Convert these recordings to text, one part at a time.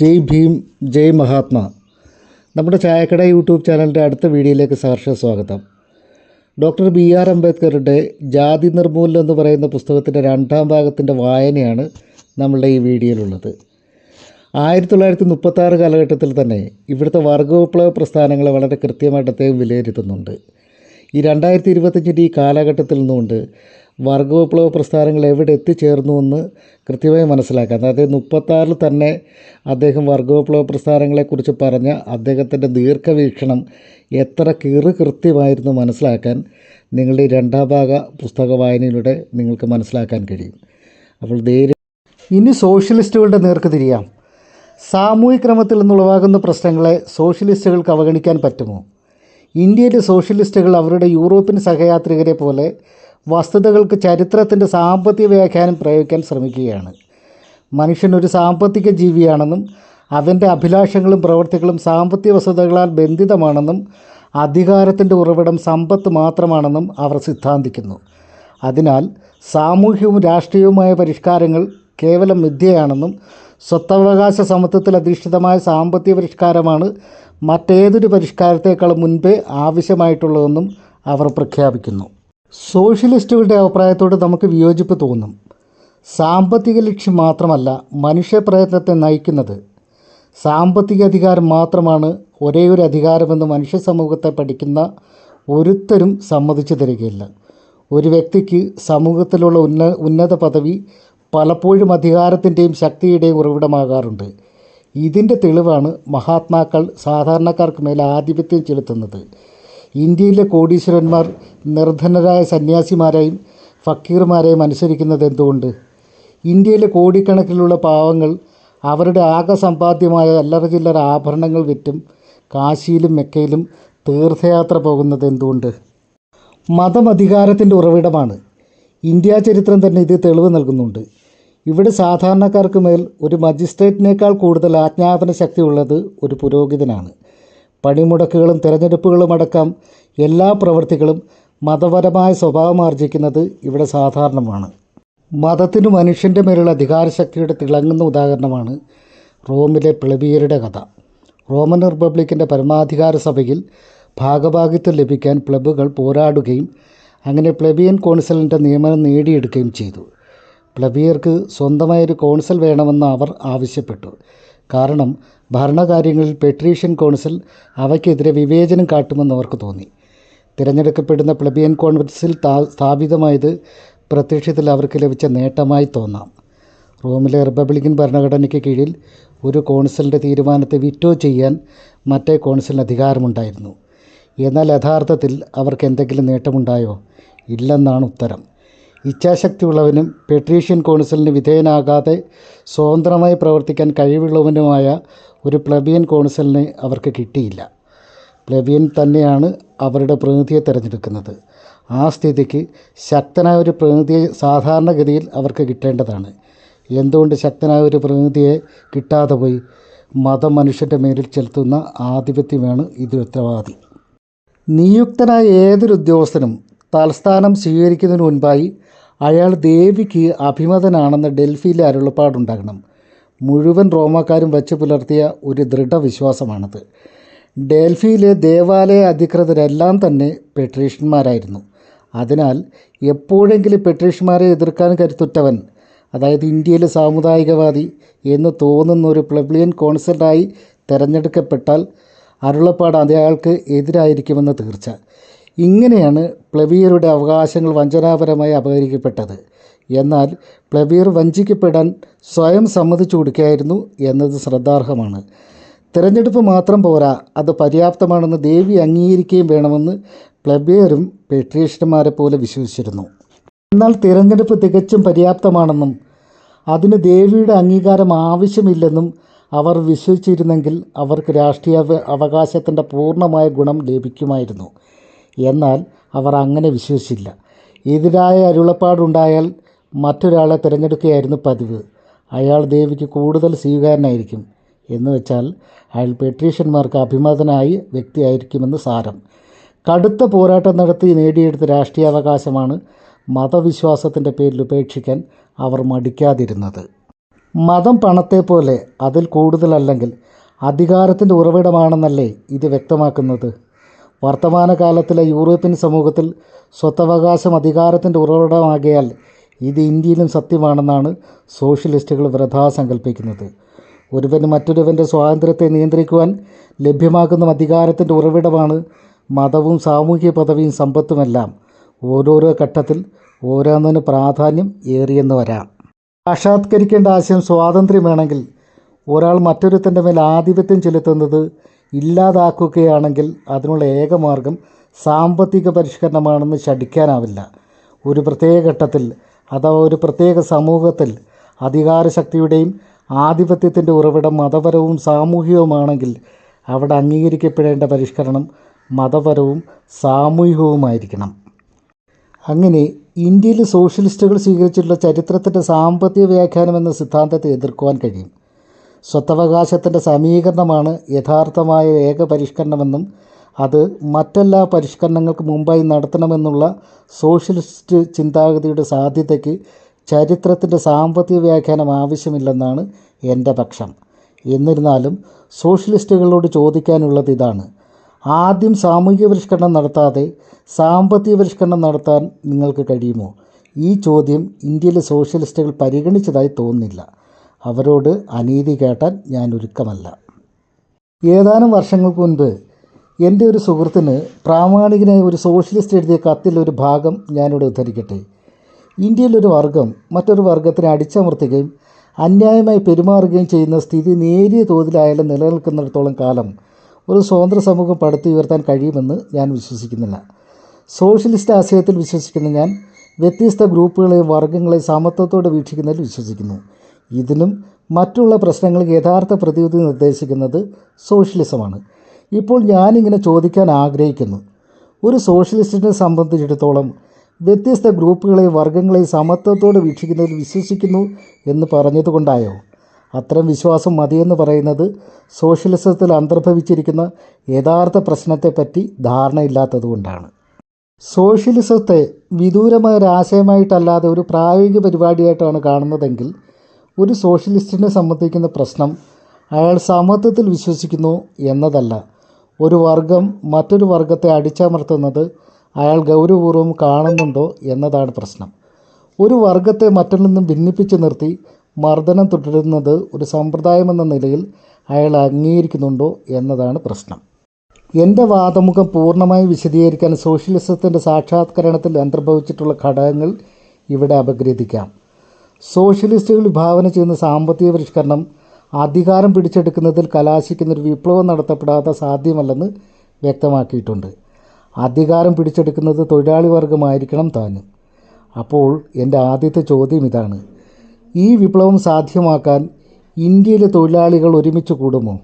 ജയ് ഭീം ജയ് മഹാത്മാ. നമ്മുടെ ചായക്കട യൂട്യൂബ് ചാനലിന്റെ അടുത്ത വീഡിയോയിലേക്ക് സഹർഷ സ്വാഗതം. ഡോക്ടർ ബി ആർ അംബേദ്കറുടെ ജാതി നിർമൂലനം എന്ന് പറയുന്ന പുസ്തകത്തിന്റെ രണ്ടാം ഭാഗത്തിന്റെ വായനയാണ് നമ്മളുടെ ഈ വീഡിയോയിലുള്ളത്. ആയിരത്തി തൊള്ളായിരത്തി മുപ്പത്താറ് കാലഘട്ടത്തിൽ തന്നെ ഇവിടുത്തെ വർഗവിപ്ലവ പ്രസ്ഥാനങ്ങളെ വളരെ കൃത്യമായിട്ട് അദ്ദേഹം വിലയിരുത്തുന്നുണ്ട്. ഈ രണ്ടായിരത്തി ഇരുപത്തഞ്ചിന്റെ ഈ കാലഘട്ടത്തിൽ നിന്നുകൊണ്ട് വർഗവിപ്ലവ പ്രസ്ഥാനങ്ങൾ എവിടെ എത്തിച്ചേർന്നു എന്ന് കൃത്യമായി മനസ്സിലാക്കാം. അതായത് മുപ്പത്താറിൽ തന്നെ അദ്ദേഹം വർഗവിപ്ലവ പ്രസ്ഥാനങ്ങളെക്കുറിച്ച് പറഞ്ഞ അദ്ദേഹത്തിന്റെ ദീർഘവീക്ഷണം എത്ര കീറ് കൃത്യമായിരുന്നു മനസ്സിലാക്കാൻ നിങ്ങളുടെ രണ്ടാം ഭാഗ പുസ്തക വായനയിലൂടെ നിങ്ങൾക്ക് മനസ്സിലാക്കാൻ കഴിയും. അപ്പോൾ ധൈര്യം ഇനി സോഷ്യലിസ്റ്റുകളുടെ നേർക്ക് തിരിയാം. സാമൂഹിക ക്രമത്തിൽ നിന്നുളവാകുന്ന പ്രശ്നങ്ങളെ സോഷ്യലിസ്റ്റുകൾക്ക് അവഗണിക്കാൻ പറ്റുമോ? ഇന്ത്യയിലെ സോഷ്യലിസ്റ്റുകൾ അവരുടെ യൂറോപ്യൻ സഹയാത്രികരെ പോലെ വസ്തുതകൾക്ക് ചരിത്രത്തിന്റെ സാമ്പത്തിക വ്യാഖ്യാനം പ്രയോഗിക്കാൻ ശ്രമിക്കുകയാണ്. മനുഷ്യൻ ഒരു സാമ്പത്തിക ജീവിയാണെന്നും അവന്റെ അഭിലാഷങ്ങളും പ്രവൃത്തികളും സാമ്പത്തിക വസ്തുതകളാൽ ബന്ധിതമാണെന്നും അധികാരത്തിന്റെ ഉറവിടം സമ്പത്ത് മാത്രമാണെന്നും അവർ സിദ്ധാന്തിക്കുന്നു. അതിനാൽ സാമൂഹ്യവും രാഷ്ട്രീയവുമായ പരിഷ്കാരങ്ങൾ കേവലം മിഥ്യയാണെന്നും സ്വത്തവകാശ സമത്വത്തിൽ അധിഷ്ഠിതമായ സാമ്പത്തിക പരിഷ്കാരമാണ് മറ്റേതൊരു പരിഷ്കാരത്തേക്കാളും മുൻപേ ആവശ്യമായിട്ടുള്ളതെന്നും അവർ പ്രഖ്യാപിക്കുന്നു. സോഷ്യലിസ്റ്റുകളുടെ അഭിപ്രായത്തോട് നമുക്ക് വിയോജിപ്പ് തോന്നും. സാമ്പത്തിക ലക്ഷ്യം മാത്രമല്ല മനുഷ്യപ്രയത്നത്തെ നയിക്കുന്നത്. സാമ്പത്തിക അധികാരം മാത്രമാണ് ഒരേ ഒരു അധികാരമെന്ന് മനുഷ്യ സമൂഹത്തെ പഠിക്കുന്ന ഒരുത്തരും സമ്മതിച്ചു തരികയില്ല. ഒരു വ്യക്തിക്ക് സമൂഹത്തിലുള്ള ഉന്ന ഉന്നത പദവി പലപ്പോഴും അധികാരത്തിന്റെയും ശക്തിയുടെയും ഉറവിടമാകാറുണ്ട്. ഇതിന്റെ തെളിവാണ് മഹാത്മാക്കൾ സാധാരണക്കാർക്ക് മേൽ ആധിപത്യം ചെലുത്തുന്നത്. ഇന്ത്യയിലെ കോടീശ്വരന്മാർ നിർധനരായ സന്യാസിമാരെയും ഫക്കീർമാരെയും അനുസരിക്കുന്നത് എന്തുകൊണ്ട് ഇന്ത്യയിലെ കോടിക്കണക്കിലുള്ള പാവങ്ങൾ അവരുടെ ആകെ സമ്പാദ്യമായ അല്ലറ ചില്ലറ ആഭരണങ്ങൾ വിറ്റും കാശിയിലും മെക്കയിലും തീർത്ഥയാത്ര പോകുന്നത് എന്തുകൊണ്ട് മതം അധികാരത്തിന്റെ ഉറവിടമാണ്. ഇന്ത്യാ ചരിത്രം തന്നെ ഇത് തെളിവ് നൽകുന്നുണ്ട്. ഇവിടെ സാധാരണക്കാർക്ക് മേൽ ഒരു മജിസ്ട്രേറ്റിനേക്കാൾ കൂടുതൽ ആജ്ഞാപന ശക്തിയുള്ളത് ഒരു പുരോഹിതനാണ്. പണിമുടക്കുകളും തിരഞ്ഞെടുപ്പുകളും അടക്കം എല്ലാ പ്രവൃത്തികളും മതപരമായ സ്വഭാവം ആർജിക്കുന്നത് ഇവിടെ സാധാരണമാണ്. മതത്തിനു മനുഷ്യന്റെ മേലുള്ള അധികാരശക്തിയുടെ തിളങ്ങുന്ന ഉദാഹരണമാണ് റോമിലെ പ്ലബിയരുടെ കഥ. റോമൻ റിപ്പബ്ലിക്കിന്റെ പരമാധികാര സഭയിൽ ഭാഗഭാഗിത്വം ലഭിക്കാൻ പ്ലബുകൾ പോരാടുകയും അങ്ങനെ പ്ലബിയൻ കോൺസലിന്റെ നിയമനം നേടിയെടുക്കുകയും ചെയ്തു. പ്ലബിയർക്ക് സ്വന്തമായൊരു കോൺസൽ വേണമെന്ന് അവർ ആവശ്യപ്പെട്ടു. കാരണം ഭരണകാര്യങ്ങളിൽ പെട്രീഷ്യൻ കോൺസിൽ അവയ്ക്കെതിരെ വിവേചനം കാട്ടുമെന്ന് അവർക്ക് തോന്നി. തിരഞ്ഞെടുക്കപ്പെടുന്ന പ്ലബിയൻ കോൺഗ്രസിൽ സ്ഥാപിതമായത് പ്രത്യക്ഷത്തിൽ അവർക്ക് ലഭിച്ച നേട്ടമായി തോന്നാം. റോമിലെ റിപ്പബ്ലിക്കൻ ഭരണഘടനയ്ക്ക് കീഴിൽ ഒരു കോൺസിലിന്റെ തീരുമാനത്തെ വിറ്റോ ചെയ്യാൻ മറ്റേ കോൺസിലിന് അധികാരമുണ്ടായിരുന്നു. എന്നാൽ യഥാർത്ഥത്തിൽ അവർക്ക് എന്തെങ്കിലും നേട്ടമുണ്ടായോ? ഇല്ലെന്നാണ് ഉത്തരം. ഇച്ഛാശക്തിയുള്ളവനും പെട്രീഷ്യൻ കോൺസിലിന് വിധേയനാകാതെ സ്വതന്ത്രമായി പ്രവർത്തിക്കാൻ കഴിവുള്ളവനുമായ ഒരു പ്ലബിയൻ കോൺസിലിനെ അവർക്ക് കിട്ടിയില്ല. പ്ലബിയൻ തന്നെയാണ് അവരുടെ പ്രതിനിധിയെ തിരഞ്ഞെടുക്കുന്നത്. ആ സ്ഥിതിക്ക് ശക്തനായ ഒരു പ്രതിനിധിയെ സാധാരണഗതിയിൽ അവർക്ക് കിട്ടേണ്ടതാണ്. എന്തുകൊണ്ട് ശക്തനായ ഒരു പ്രതിനിധിയെ കിട്ടാതെ പോയി? മതം മനുഷ്യന്റെ മേലിൽ ചെലുത്തുന്ന ആധിപത്യമാണ് ഇതിന് ഉത്തരവാദി. നിയുക്തനായ ഏതൊരു ഉദ്യോഗസ്ഥനും തലസ്ഥാനം സ്വീകരിക്കുന്നതിന് മുൻപായി അയാൾ ദേവിക്ക് അഭിമതനാണെന്ന് ഡൽഹിയിലെ അരുളപ്പാടുണ്ടാകണം. മുഴുവൻ റോമാക്കാരും വച്ച് പുലർത്തിയ ഒരു ദൃഢവിശ്വാസമാണത്. ഡൽഹിയിലെ ദേവാലയ അധികൃതരെല്ലാം തന്നെ പെട്രീഷ്യന്മാരായിരുന്നു. അതിനാൽ എപ്പോഴെങ്കിലും പെട്രീഷ്യന്മാരെ എതിർക്കാൻ കരുത്തുറ്റവൻ അതായത് ഇന്ത്യയിലെ സാമുദായികവാദി എന്ന് തോന്നുന്ന ഒരു പ്ലബ്ലിയൻ കോൺസലായി തിരഞ്ഞെടുക്കപ്പെട്ടാൽ അരുളപ്പാട് അയാൾക്ക് എതിരായിരിക്കുമെന്ന് തീർച്ച. ഇങ്ങനെയാണ് പ്ലവിയറുടെ അവകാശങ്ങൾ വഞ്ചനാപരമായി അപഹരിക്കപ്പെട്ടത്. എന്നാൽ പ്ലവിയർ വഞ്ചിക്കപ്പെടാൻ സ്വയം സമ്മതിച്ചു കൊടുക്കുകയായിരുന്നു എന്നത് ശ്രദ്ധാർഹമാണ്. തിരഞ്ഞെടുപ്പ് മാത്രം പോരാ അത് പര്യാപ്തമാണെന്ന് ദേവി അംഗീകരിക്കുകയും വേണമെന്ന് പ്ലബിയറും പെട്രീഷ്യന്മാരെ പോലെ വിശ്വസിച്ചിരുന്നു. എന്നാൽ തിരഞ്ഞെടുപ്പ് തികച്ചും പര്യാപ്തമാണെന്നും അതിന് ദേവിയുടെ അംഗീകാരം ആവശ്യമില്ലെന്നും അവർ വിശ്വസിച്ചിരുന്നെങ്കിൽ അവർക്ക് രാഷ്ട്രീയ അവകാശത്തിന്റെ പൂർണമായ ഗുണം ലഭിക്കുമായിരുന്നു. എന്നാൽ അവർ അങ്ങനെ വിശ്വസിച്ചില്ല. എതിരായ അരുളപ്പാടുണ്ടായാൽ മറ്റൊരാളെ തിരഞ്ഞെടുക്കുകയായിരുന്നു പതിവ്. അയാൾ ദേവിക്ക് കൂടുതൽ സ്വീകാരനായിരിക്കും. എന്ന് വെച്ചാൽ അയാൾ പെട്രീഷ്യന്മാർക്ക് അഭിമതനായി വ്യക്തിയായിരിക്കുമെന്ന് സാരം. കടുത്ത പോരാട്ടം നടത്തി നേടിയെടുത്ത രാഷ്ട്രീയാവകാശമാണ് മതവിശ്വാസത്തിന്റെ പേരിൽ ഉപേക്ഷിക്കാൻ അവർ മടിക്കാതിരുന്നത്. മതം പണത്തെ പോലെ അതിൽ കൂടുതലല്ലെങ്കിൽ അധികാരത്തിന്റെ ഉറവിടമാണെന്നല്ലേ ഇത് വ്യക്തമാക്കുന്നത്? വർത്തമാനകാലത്തിലെ യൂറോപ്യൻ സമൂഹത്തിൽ സ്വത്തവകാശം അധികാരത്തിന്റെ ഉറവിടമാകിയാൽ ഇത് ഇന്ത്യയിലും സത്യമാണെന്നാണ് സോഷ്യലിസ്റ്റുകൾ വൃഥാ സങ്കല്പിക്കുന്നത് ഒരുവന് മറ്റൊരുവന്റെ സ്വാതന്ത്ര്യത്തെ നിയന്ത്രിക്കുവാൻ ലഭ്യമാകുന്ന അധികാരത്തിന്റെ ഉറവിടമാണ് മതവും സാമൂഹിക പദവിയും സമ്പത്തുമെല്ലാം. ഓരോരോ ഘട്ടത്തിൽ ഓരോന്നിന് പ്രാധാന്യം ഏറിയെന്ന് വരാം. സാക്ഷാത്കരിക്കേണ്ട ആശയം സ്വാതന്ത്ര്യം വേണമെങ്കിൽ ഒരാൾ മറ്റൊരുത്തന്റെ മേൽ ആധിപത്യം ചെലുത്തുന്നത് ഇല്ലാതാക്കുകയാണെങ്കിൽ അതിനുള്ള ഏക ഏകമാർഗം സാമ്പത്തിക പരിഷ്കരണമാണെന്ന് ശഠിക്കാനാവില്ല. ഒരു പ്രത്യേക ഘട്ടത്തിൽ അഥവാ ഒരു പ്രത്യേക സമൂഹത്തിൽ അധികാരശക്തിയുടെയും ആധിപത്യത്തിന്റെ ഉറവിടം മതപരവും സാമൂഹികവുമാണെങ്കിൽ അവിടെ അംഗീകരിക്കപ്പെടേണ്ട പരിഷ്കരണം മതപരവും സാമൂഹികവുമായിരിക്കണം. അങ്ങനെ ഇന്ത്യയിൽ സോഷ്യലിസ്റ്റുകൾ സ്വീകരിച്ചിട്ടുള്ള ചരിത്രത്തിന്റെ സാമ്പത്തിക വ്യാഖ്യാനം എന്ന സിദ്ധാന്തത്തെ എതിർക്കുവാൻ കഴിയും. സ്വത്തവകാശത്തിന്റെ സമീകരണമാണ് യഥാർത്ഥമായ ഏക പരിഷ്കരണമെന്നും അത് മറ്റെല്ലാ പരിഷ്കരണങ്ങൾക്ക് മുമ്പായി നടത്തണമെന്നുള്ള സോഷ്യലിസ്റ്റ് ചിന്താഗതിയുടെ സാധ്യതയ്ക്ക് ചരിത്രത്തിന്റെ സാമ്പത്തിക വ്യാഖ്യാനം ആവശ്യമില്ലെന്നാണ് എന്റെ പക്ഷം. എന്നിരുന്നാലും സോഷ്യലിസ്റ്റുകളോട് ചോദിക്കാനുള്ളത് ഇതാണ്. ആദ്യം സാമൂഹിക പരിഷ്കരണം നടത്താതെ സാമ്പത്തിക പരിഷ്കരണം നടത്താൻ നിങ്ങൾക്ക് കഴിയുമോ? ഈ ചോദ്യം ഇന്ത്യയിലെ സോഷ്യലിസ്റ്റുകൾ പരിഗണിച്ചതായി തോന്നുന്നില്ല. അവരോട് അനീതി കേട്ടാൻ ഞാൻ ഒരുക്കമല്ല. ഏതാനും വർഷങ്ങൾക്ക് മുൻപ് എന്റെ ഒരു സുഹൃത്തിന് പ്രാമാണികനായ ഒരു സോഷ്യലിസ്റ്റ് എഴുതിയ കത്തിൽ ഒരു ഭാഗം ഞാനിവിടെ ഉദ്ധരിക്കട്ടെ. ഇന്ത്യയിലൊരു വർഗം മറ്റൊരു വർഗത്തിനെ അടിച്ചമർത്തുകയും അന്യായമായി പെരുമാറുകയും ചെയ്യുന്ന സ്ഥിതി നേരിയ തോതിലായാലും നിലനിൽക്കുന്നിടത്തോളം കാലം ഒരു സ്വതന്ത്ര സമൂഹം പടുത്തുയർത്താൻ കഴിയുമെന്ന് ഞാൻ വിശ്വസിക്കുന്നില്ല. സോഷ്യലിസ്റ്റ് ആശയത്തിൽ വിശ്വസിക്കുന്ന ഞാൻ വ്യത്യസ്ത ഗ്രൂപ്പുകളെയും വർഗങ്ങളെയും സമത്വത്തോടെ വീക്ഷിക്കുന്നതിൽ വിശ്വസിക്കുന്നു. ഇതിനും മറ്റുള്ള പ്രശ്നങ്ങൾക്ക് യഥാർത്ഥ പ്രതിവിധി നിർദ്ദേശിക്കുന്നത് സോഷ്യലിസമാണ്. ഇപ്പോൾ ഞാനിങ്ങനെ ചോദിക്കാൻ ആഗ്രഹിക്കുന്നു. ഒരു സോഷ്യലിസ്റ്റിനെ സംബന്ധിച്ചിടത്തോളം വ്യത്യസ്ത ഗ്രൂപ്പുകളെ വർഗങ്ങളെ സമത്വത്തോടെ വീക്ഷിക്കുന്നതിൽ വിശ്വസിക്കുന്നു എന്ന് പറഞ്ഞതുകൊണ്ടായോ? അത്തരം വിശ്വാസം മതിയെന്ന് പറയുന്നത് സോഷ്യലിസത്തിൽ അന്തർഭവിച്ചിരിക്കുന്ന യഥാർത്ഥ പ്രശ്നത്തെപ്പറ്റി ധാരണയില്ലാത്തതുകൊണ്ടാണ്. സോഷ്യലിസത്തെ വിദൂരമായ ഒരു ആശയമായിട്ടല്ലാതെ ഒരു പ്രായോഗിക പരിപാടിയായിട്ടാണ് കാണുന്നതെങ്കിൽ ഒരു സോഷ്യലിസ്റ്റിനെ സംബന്ധിക്കുന്ന പ്രശ്നം അയാൾ സമത്വത്തിൽ വിശ്വസിക്കുന്നു എന്നതല്ല. ഒരു വർഗം മറ്റൊരു വർഗത്തെ അടിച്ചമർത്തുന്നത് അയാൾ ഗൗരവപൂർവം കാണുന്നുണ്ടോ എന്നതാണ് പ്രശ്നം. ഒരു വർഗത്തെ മറ്റൊന്നിൽ നിന്നും ഭിന്നിപ്പിച്ച് നിർത്തി മർദ്ദനം തുടരുന്നത് ഒരു സമ്പ്രദായമെന്ന നിലയിൽ അയാൾ അംഗീകരിക്കുന്നുണ്ടോ എന്നതാണ് പ്രശ്നം. എന്റെ വാദമുഖം പൂർണമായി വിശദീകരിക്കാൻ സോഷ്യലിസത്തിന്റെ സാക്ഷാത്കരണത്തിൽ അന്തർഭവിച്ചിട്ടുള്ള ഘടകങ്ങൾ ഇവിടെ അപഗ്രഥിക്കാം. സോഷ്യലിസ്റ്റുകൾ വിഭാവന ചെയ്യുന്ന സാമ്പത്തിക പരിഷ്കരണം അധികാരം പിടിച്ചെടുക്കുന്നതിൽ കലാശിക്കുന്ന ഒരു വിപ്ലവം നടത്തപ്പെടാതെ സാധ്യമല്ലെന്ന് വ്യക്തമാക്കിയിട്ടുണ്ട്. അധികാരം പിടിച്ചെടുക്കുന്നത് തൊഴിലാളി വർഗമായിരിക്കണം താനും. അപ്പോൾ എന്റെ ആദ്യത്തെ ചോദ്യം ഇതാണ്. ഈ വിപ്ലവം സാധ്യമാക്കാൻ ഇന്ത്യയിലെ തൊഴിലാളികൾ ഒരുമിച്ച് കൂടുമോ?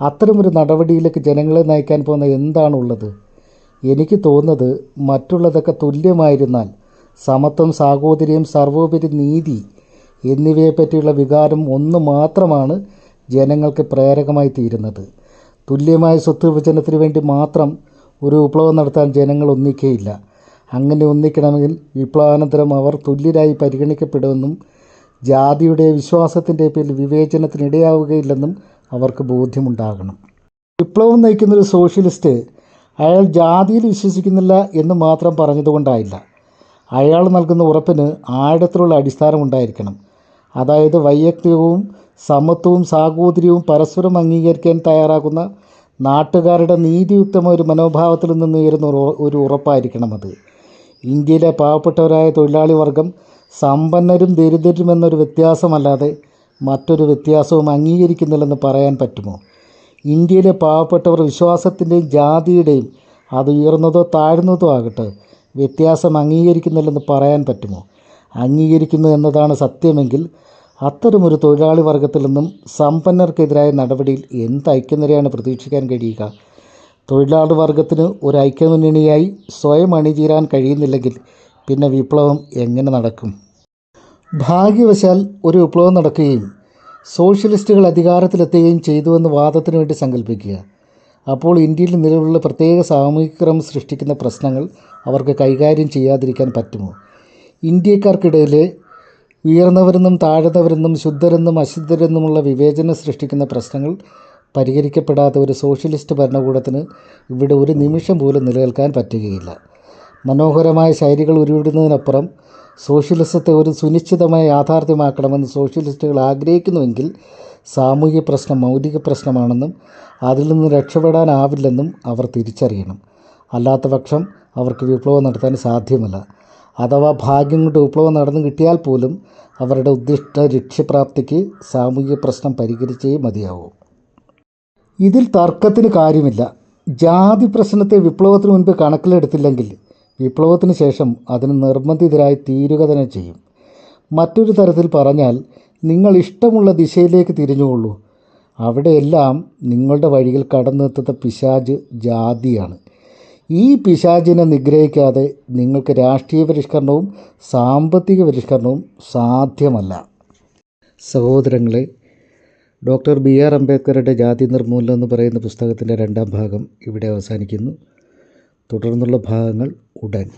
അത്തരമൊരു നടപടിയിലേക്ക് ജനങ്ങളെ നയിക്കാൻ പോകുന്ന എന്താണുള്ളത്? എനിക്ക് തോന്നുന്നത് മറ്റുള്ളതൊക്കെ തുല്യമായിരുന്നാൽ സമത്വം സാഹോദര്യം സർവോപരി നീതി എന്നിവയെപ്പറ്റിയുള്ള വികാരം ഒന്ന് മാത്രമാണ് ജനങ്ങൾക്ക് പ്രേരകമായി തീരുന്നത്. തുല്യമായ സ്വത്ത് വിഭജനത്തിന് വേണ്ടി മാത്രം ഒരു വിപ്ലവം നടത്താൻ ജനങ്ങൾ ഒന്നിക്കുകയില്ല അങ്ങനെ ഒന്നിക്കണമെങ്കിൽ വിപ്ലവാനന്തരം അവർ തുല്യരായി പരിഗണിക്കപ്പെടുമെന്നും ജാതിയുടെ വിശ്വാസത്തിന്റെ പേരിൽ വിവേചനത്തിനിടയാവുകയില്ലെന്നും അവർക്ക് ബോധ്യമുണ്ടാകണം. വിപ്ലവം നയിക്കുന്ന ഒരു സോഷ്യലിസ്റ്റ് അയാൾ ജാതിയിൽ വിശ്വസിക്കുന്നില്ല എന്ന് മാത്രം പറഞ്ഞതുകൊണ്ടായില്ല. അയാൾ നൽകുന്ന ഉറപ്പിന് ആഴത്തിലുള്ള അടിസ്ഥാനം ഉണ്ടായിരിക്കണം. അതായത് വൈയക്തികവും സമത്വവും സാഹോദര്യവും പരസ്പരം അംഗീകരിക്കാൻ തയ്യാറാകുന്ന നാട്ടുകാരുടെ നീതിയുക്തമായ ഒരു മനോഭാവത്തിൽ നിന്ന് ഉയരുന്ന ഒരു ഉറപ്പായിരിക്കണം അത്. ഇന്ത്യയിലെ പാവപ്പെട്ടവരായ തൊഴിലാളി വർഗം സമ്പന്നരും ദരിദ്രരും എന്നൊരു വ്യത്യാസമല്ലാതെ മറ്റൊരു വ്യത്യാസവും അംഗീകരിക്കുന്നില്ലെന്ന് പറയാൻ പറ്റുമോ? ഇന്ത്യയിലെ പാവപ്പെട്ടവർ വിശ്വാസത്തിന്റെയും ജാതിയുടെയും അത് ഉയർന്നതോ താഴ്ന്നതോ ആകട്ടെ. വ്യത്യാസം അംഗീകരിക്കുന്നില്ലെന്ന് പറയാൻ പറ്റുമോ? അംഗീകരിക്കുന്നു എന്നതാണ് സത്യമെങ്കിൽ അത്തരമൊരു തൊഴിലാളി വർഗത്തിൽ നിന്നും സമ്പന്നർക്കെതിരായ നടപടിയിൽ എന്ത് ഐക്യനിരയാണ് പ്രതീക്ഷിക്കാൻ കഴിയുക? തൊഴിലാളി വർഗത്തിന് ഒരു ഐക്യമുന്നണിയായി സ്വയം അണിചീരാൻ കഴിയുന്നില്ലെങ്കിൽ പിന്നെ വിപ്ലവം എങ്ങനെ നടക്കും? ഭാഗ്യവശാൽ ഒരു വിപ്ലവം നടക്കുകയും സോഷ്യലിസ്റ്റുകൾ അധികാരത്തിലെത്തുകയും ചെയ്തുവെന്ന് വാദത്തിന് വേണ്ടി സങ്കല്പിക്കുക അപ്പോൾ ഇന്ത്യയിൽ നിലവിലുള്ള പ്രത്യേക സാമൂഹിക ക്രമം സൃഷ്ടിക്കുന്ന പ്രശ്നങ്ങൾ അവർക്ക് കൈകാര്യം ചെയ്യാതിരിക്കാൻ പറ്റുമോ? ഇന്ത്യക്കാർക്കിടയിലെ ഉയർന്നവരെന്നും താഴ്ന്നവരെന്നും ശുദ്ധരെന്നും അശുദ്ധരെന്നുമുള്ള വിവേചനം സൃഷ്ടിക്കുന്ന പ്രശ്നങ്ങൾ പരിഹരിക്കപ്പെടാത്ത ഒരു സോഷ്യലിസ്റ്റ് ഭരണകൂടത്തിന് ഇവിടെ ഒരു നിമിഷം പോലും നിലനിൽക്കാൻ പറ്റുകയില്ല. മനോഹരമായ ശൈലികൾ ഉരുവിടുന്നതിനപ്പുറം സോഷ്യലിസത്തെ ഒരു സുനിശ്ചിതമായ യാഥാർത്ഥ്യമാക്കണമെന്ന് സോഷ്യലിസ്റ്റുകൾ ആഗ്രഹിക്കുന്നുവെങ്കിൽ സാമൂഹിക പ്രശ്നം മൗലിക പ്രശ്നമാണെന്നും അതിൽ നിന്ന് രക്ഷപ്പെടാനാവില്ലെന്നും അവർ തിരിച്ചറിയണം. അല്ലാത്ത പക്ഷം അവർക്ക് വിപ്ലവം നടത്താൻ സാധ്യമല്ല. അഥവാ ഭാഗ്യം കൊണ്ട് വിപ്ലവം നടന്നു കിട്ടിയാൽ പോലും അവരുടെ ഉദ്ദിഷ്ട ലക്ഷ്യപ്രാപ്തിക്ക് സാമൂഹിക പ്രശ്നം പരിഹരിച്ചേ മതിയാവൂ. ഇതിൽ തർക്കത്തിന് കാര്യമില്ല. ജാതി പ്രശ്നത്തെ വിപ്ലവത്തിന് മുൻപ് കണക്കിലെടുത്തില്ലെങ്കിൽ വിപ്ലവത്തിന് ശേഷം അതിന് നിർബന്ധിതരായി തീരുക തന്നെ ചെയ്യും. മറ്റൊരു തരത്തിൽ പറഞ്ഞാൽ നിങ്ങൾ ഇഷ്ടമുള്ള ദിശയിലേക്ക് തിരിഞ്ഞുകൊള്ളൂ. അവിടെയെല്ലാം നിങ്ങളുടെ വഴിയിൽ കടന്നെത്തുന്ന പിശാജ് ജാതിയാണ്. ഈ പിശാചിനെ നിഗ്രഹിക്കാതെ നിങ്ങൾക്ക് രാഷ്ട്രീയ പരിഷ്കരണവും സാമ്പത്തിക പരിഷ്കരണവും സാധ്യമല്ല. സഹോദരങ്ങളെ ഡോക്ടർ ബി ആർ അംബേദ്കറുടെ ജാതി നിർമൂലനം എന്ന് പറയുന്ന പുസ്തകത്തിന്റെ രണ്ടാം ഭാഗം ഇവിടെ അവസാനിക്കുന്നു. തുടർന്നുള്ള ഭാഗങ്ങൾ ഉടൻ.